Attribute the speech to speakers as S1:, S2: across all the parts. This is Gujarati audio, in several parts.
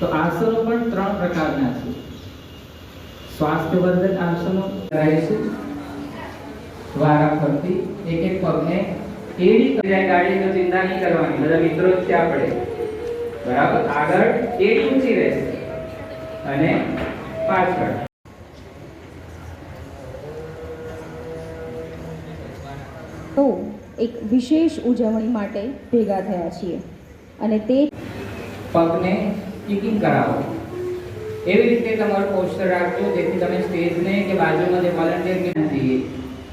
S1: તો આસનો પણ ત્રણ પ્રકારના છે. સ્વાસ્થ્યવર્ધક આસનો કરાવીશું દ્વારા ફરતી એક એક પગને એડી કરીને ગાડી તો ચિંતા નહીં કરવાની. બધા મિત્રો જ છે આપણે બરાબર? આગળ એડી ઊંચી રહેશે અને પાછળ.
S2: તો એક વિશેષ ઉજવણી માટે ભેગા થયા છીએ. અને તે
S1: પગને કિકિંગ કરાવો. એવી રીતે તમારું પોસ્ટર રાખજો, જેથી તમે સ્ટેજને કે બાજુમાં જે વોલન્ટિયર નથી,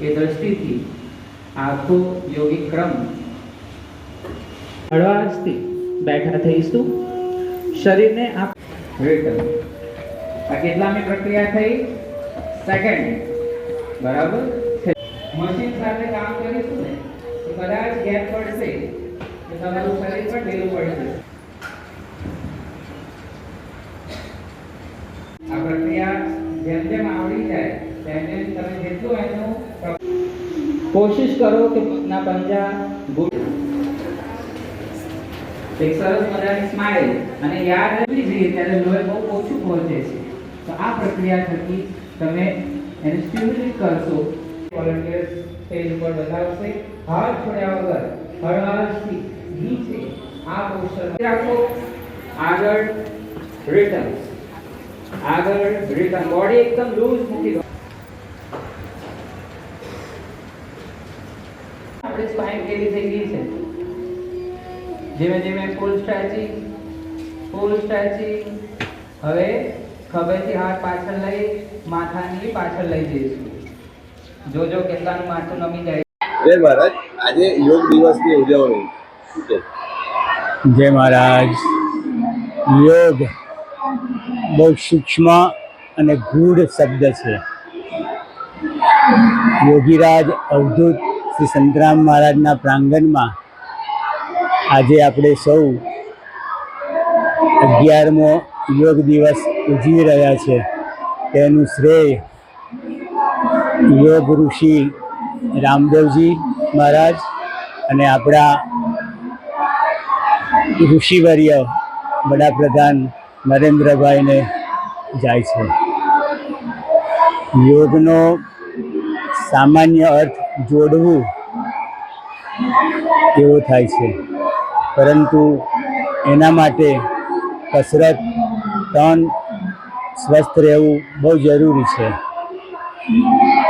S1: એ દ્રષ્ટિથી આખો યોગિક ક્રમ હળવાશથી બેઠા થઈશું. શરીરને આપ રિટર્ન આ કેટલામી પ્રક્રિયા થઈ? સેકન્ડ બરાબર? મશીન સાથે કામ કરીશું ને, તો કદાચ ગેપ પડશે, તો તમારું શરીર પણ ઢીલું પડશે આ પ્રક્રિયા જેમ જેમ આવડી જાય તેમ તેમ તમે જેટલું એનું કોશિશ કરો કે ના પંજા એક સરસ મજાની સ્માઇલ અને યાદ રાખવી જોઈએ ત્યારે લોહી બહુ ઓછું પહોંચે છે. તો આ પ્રક્રિયા થકી તમે એને સ્ટિમ્યુલેટ કરશો. વોલન્ટિયર્સ સ્ટેજ ઉપર બતાવશે હાથ છોડ્યા વગર હળવાશથી નીચે આ પોસ્ટર રાખો. આગળ રિટર્ન આગળ રિટર્ન બોડી એકદમ લૂઝ મૂકી દો આપણે સ્પાઇન કેવી થઈ ગઈ છે? ધીમે ધીમે ફૂલ સ્ટ્રેચિંગ ફૂલ સ્ટ્રેચિંગ હવે ખભેથી હાથ પાછળ લઈ માથાની પાછળ લઈ જઈશું. જોજો કેટલાનું માથું નમી જાય.
S3: જય મહારાજ આજે યોગ દિવસની ઉજવણી.
S4: જય મહારાજ. યોગ. બહુ સૂક્ષ્મ અને ગૂઢ શબ્દ છે. યોગીરાજ અવધૂત શ્રી સંતરામ મહારાજના પ્રાંગણમાં આજે આપણે સૌ અગિયારમો યોગ દિવસ ઉજવી રહ્યા છે. તેનું શ્રેય યોગ ઋષિ રામદેવજી મહારાજ અને આપણા ઋષિવર્ય વડાપ્રધાન નરેન્દ્રભાઈને જાય છે. યોગનો સામાન્ય અર્થ જોડવું એવો થાય છે. પરંતુ એના માટે કસરત, તન, સ્વસ્થ રહેવું બહુ જરૂરી છે.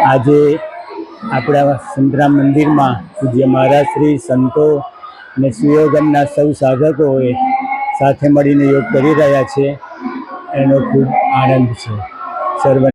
S4: આજે આપણા સંતરામ મંદિરમાં પૂજ્ય મહારાજ શ્રી સંતો અને સુયોગમના સૌ સાધકોએ સાથે મળીને યોગ કરી રહ્યા છે. એનો ખૂબ આનંદ છે. સર્વ